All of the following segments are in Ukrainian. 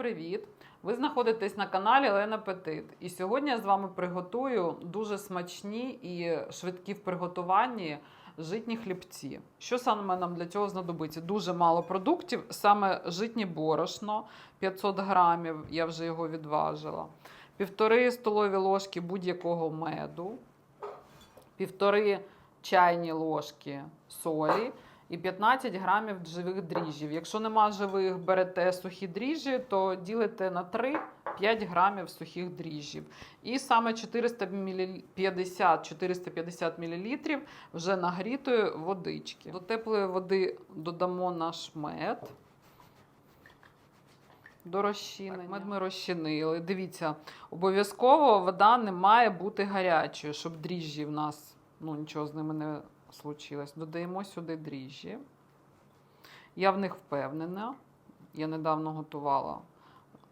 привіт! Ви знаходитесь на каналі Лена Петит. І сьогодні я з вами приготую дуже смачні і швидкі в приготуванні житні хлібці. Що саме нам для цього знадобиться? Дуже мало продуктів, саме житнє борошно 500 грамів, я вже його відважила. Півтори столові ложки будь-якого меду, півтори чайні ложки солі і 15 грамів живих дріжджів. Якщо нема живих, берете сухі дріжджі, то ділите на 3-5 грамів сухих дріжджів. І саме 450-450 мл вже нагрітої водички. До теплої води додамо наш мед. До розчинення. Мед ми розчинили. Дивіться, обов'язково вода не має бути гарячою, щоб дріжджі в нас ну, нічого з ними не случилось. Додаємо сюди дріжджі. Я в них впевнена. Я недавно готувала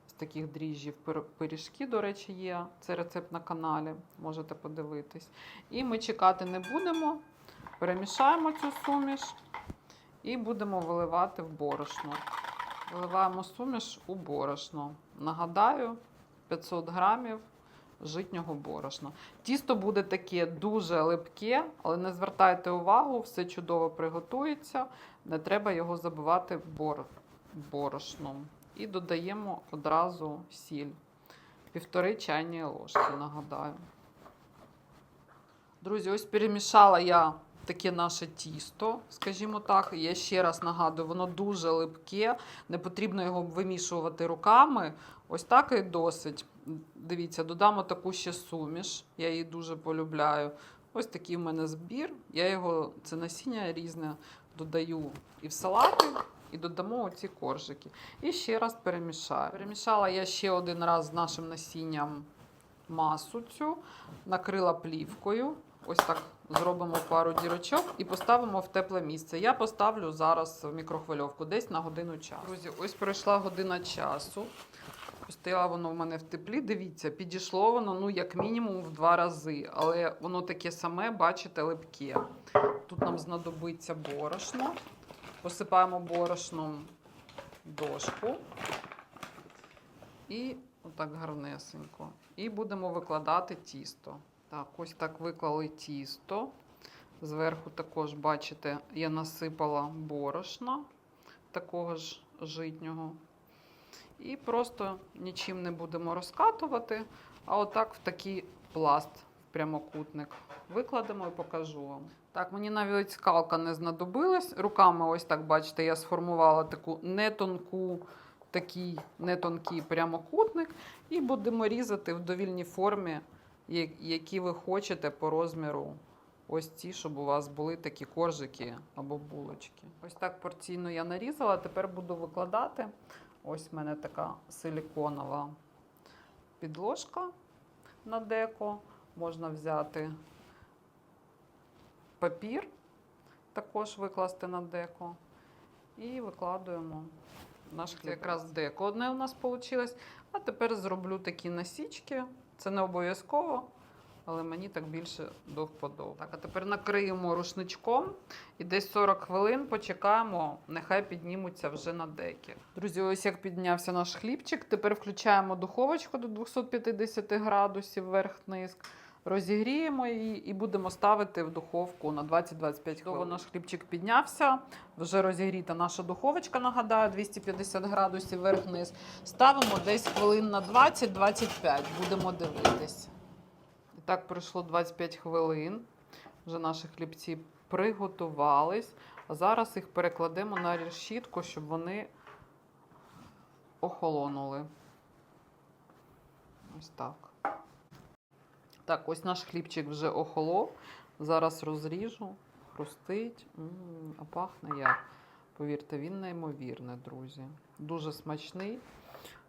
з таких дріжджів пиріжки, до речі, є. Це рецепт на каналі, можете подивитись. І ми чекати не будемо. Перемішаємо цю суміш і будемо виливати в борошно. Виливаємо суміш у борошно. Нагадаю, 500 грамів житнього борошна. Тісто буде таке дуже липке, але не звертайте увагу, все чудово приготується. Не треба його забивати бор... борошном. І додаємо одразу сіль. Півтори чайні ложки, нагадаю. Друзі, ось перемішала я таке наше тісто, скажімо так. Я ще раз нагадую, воно дуже липке, не потрібно його вимішувати руками. Ось так і досить. Дивіться, додамо таку ще суміш. Я її дуже полюбляю. Ось такий в мене збір. Я його, це насіння різне, додаю і в салати, і додамо оці коржики. І ще раз перемішаю. Перемішала я ще один раз з нашим насінням масу цю, накрила плівкою. Ось так зробимо пару дірочок і поставимо в тепле місце. Я поставлю зараз в мікрохвильовку десь на годину часу. Друзі, ось пройшла година часу. Стояла воно в мене в теплі. Дивіться, підійшло воно ну, як мінімум в два рази. Але воно таке саме, бачите, липке. Тут нам знадобиться борошно. Посипаємо борошном дошку. І отак гарнесенько. І будемо викладати тісто. Так, ось так виклали тісто. Зверху також, бачите, я насипала борошна такого ж житнього. І просто нічим не будемо розкатувати, а отак в такий пласт, в прямокутник. Викладемо і покажу вам. Так, мені навіть скалка не знадобилась. Руками, ось так, бачите, я сформувала таку нетонку, такий нетонкий прямокутник. І будемо різати в довільній формі, які ви хочете по розміру. Ось ці, щоб у вас були такі коржики або булочки. Ось так порційно я нарізала. Тепер буду викладати. Ось в мене така силіконова підложка на деко. Можна взяти папір, також викласти на деко. І викладуємо наш хліб. Це якраз деко одне у нас вийшло. А тепер зроблю такі насічки. Це не обов'язково, але мені так більше до вподоби. Так, а тепер накриємо рушничком і десь 40 хвилин почекаємо, нехай піднімуться вже на деки. Друзі, ось як піднявся наш хлібчик. Тепер включаємо духовочку до 250 градусів вверх-низ. Розігріємо її і будемо ставити в духовку на 20-25 хвилин. Наш хлібчик піднявся. Вже розігріта наша духовочка, нагадаю, 250 градусів вверх-низ. Ставимо десь хвилин на 20-25. Будемо дивитись. І так пройшло 25 хвилин. Вже наші хлібці приготувались. А зараз їх перекладемо на решітку, щоб вони охолонули. Ось так. Так, ось наш хлібчик вже охолов. Зараз розріжу, хрустить, М, а пахне як. Повірте, він неймовірний, друзі. Дуже смачний.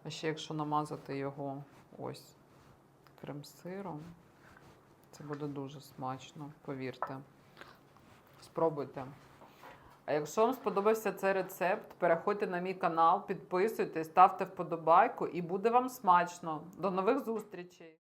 А ще якщо намазати його ось крем-сиром, це буде дуже смачно, повірте. Спробуйте. А якщо вам сподобався цей рецепт, переходьте на мій канал, підписуйтесь, ставте вподобайку і буде вам смачно. До нових зустрічей!